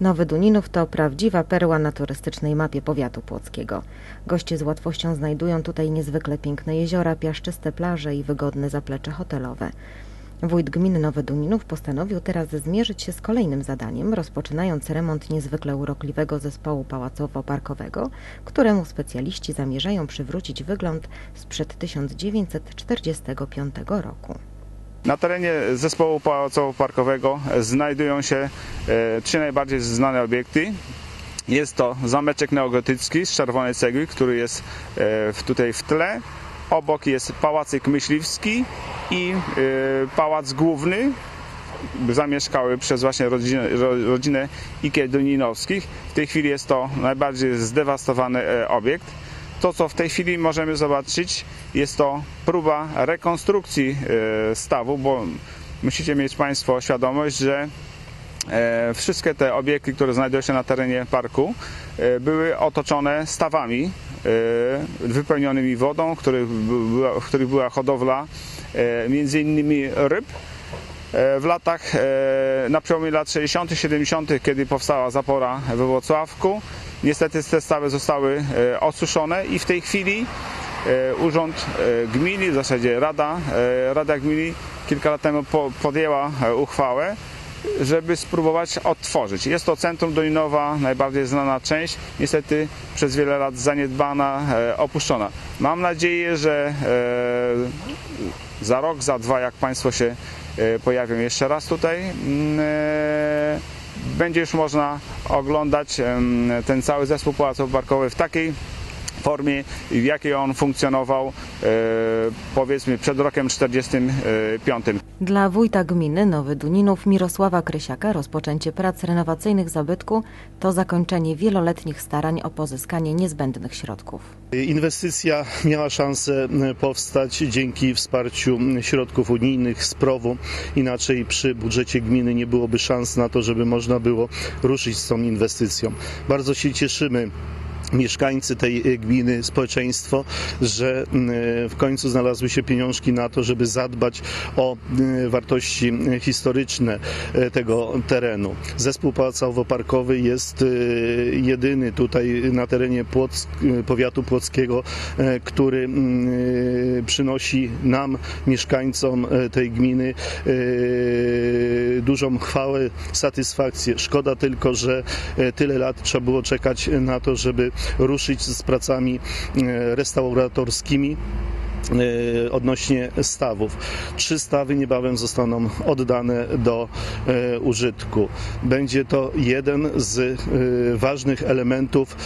Nowy Duninów to prawdziwa perła na turystycznej mapie powiatu płockiego. Goście z łatwością znajdują tutaj niezwykle piękne jeziora, piaszczyste plaże i wygodne zaplecze hotelowe. Wójt gminy Nowy Duninów postanowił teraz zmierzyć się z kolejnym zadaniem, rozpoczynając remont niezwykle urokliwego zespołu pałacowo-parkowego, któremu specjaliści zamierzają przywrócić wygląd sprzed 1945 roku. Na terenie zespołu pałacowo-parkowego znajdują się e, trzy najbardziej znane obiekty. Jest to zameczek neogotycki z czerwonej cegły, który jest e, tutaj w tle. Obok jest pałacyk myśliwski i e, pałac główny, zamieszkały przez właśnie rodzinę, rodzinę Ikie-Duninowskich. W tej chwili jest to najbardziej zdewastowany obiekt. To, co w tej chwili możemy zobaczyć, jest to próba rekonstrukcji e, stawu, bo musicie mieć Państwo świadomość, że e, wszystkie te obiekty, które znajdują się na terenie parku, e, były otoczone stawami wypełnionymi wodą, w których była, hodowla między innymi ryb. W latach, na przełomie lat 60. 70., kiedy powstała zapora we Włocławku, Niestety te stawy zostały e, osuszone i w tej chwili e, Urząd e, Gminy, w zasadzie Rada, Rada Gminy kilka lat temu podjęła uchwałę, żeby spróbować odtworzyć. Jest to centrum Dolinowa, najbardziej znana część, niestety przez wiele lat zaniedbana, opuszczona. Mam nadzieję, że za rok, za dwa, jak Państwo się pojawią jeszcze raz tutaj, mm, będzie już można oglądać ten cały zespół pałacowo-parkowy w takiej formie, w jakiej on funkcjonował e, powiedzmy przed rokiem 45. Dla wójta gminy Nowy Duninów Mirosława Krysiaka rozpoczęcie prac renowacyjnych zabytku to zakończenie wieloletnich starań o pozyskanie niezbędnych środków. Inwestycja miała szansę powstać dzięki wsparciu środków unijnych z PROW-u. Inaczej przy budżecie gminy nie byłoby szans na to, żeby można było ruszyć z tą inwestycją. Bardzo się cieszymy mieszkańcy tej e, gminy, społeczeństwo, że w końcu znalazły się pieniążki na to, żeby zadbać o wartości historyczne e, tego terenu. Zespół pałacowo-parkowy jest jedyny tutaj na terenie Płock, powiatu płockiego, który przynosi nam, mieszkańcom tej gminy dużą chwałę, satysfakcję. Szkoda tylko, że tyle lat trzeba było czekać na to, żeby ruszyć z pracami e, restauratorskimi e, odnośnie stawów. Trzy stawy niebawem zostaną oddane do e, użytku. Będzie to jeden z ważnych elementów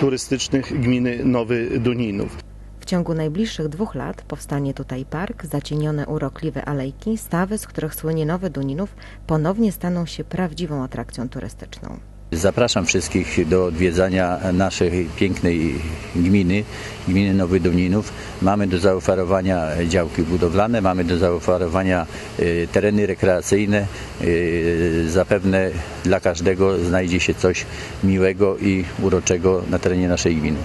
turystycznych gminy Nowy Duninów. W ciągu najbliższych dwóch lat powstanie tutaj park, zacienione urokliwe alejki, stawy, z których słynie Nowy Duninów, ponownie staną się prawdziwą atrakcją turystyczną. Zapraszam wszystkich do odwiedzania naszej pięknej gminy, gminy Nowy Duninów. Mamy do zaoferowania działki budowlane, mamy do zaoferowania y, tereny rekreacyjne. Y, zapewne dla każdego znajdzie się coś miłego i uroczego na terenie naszej gminy.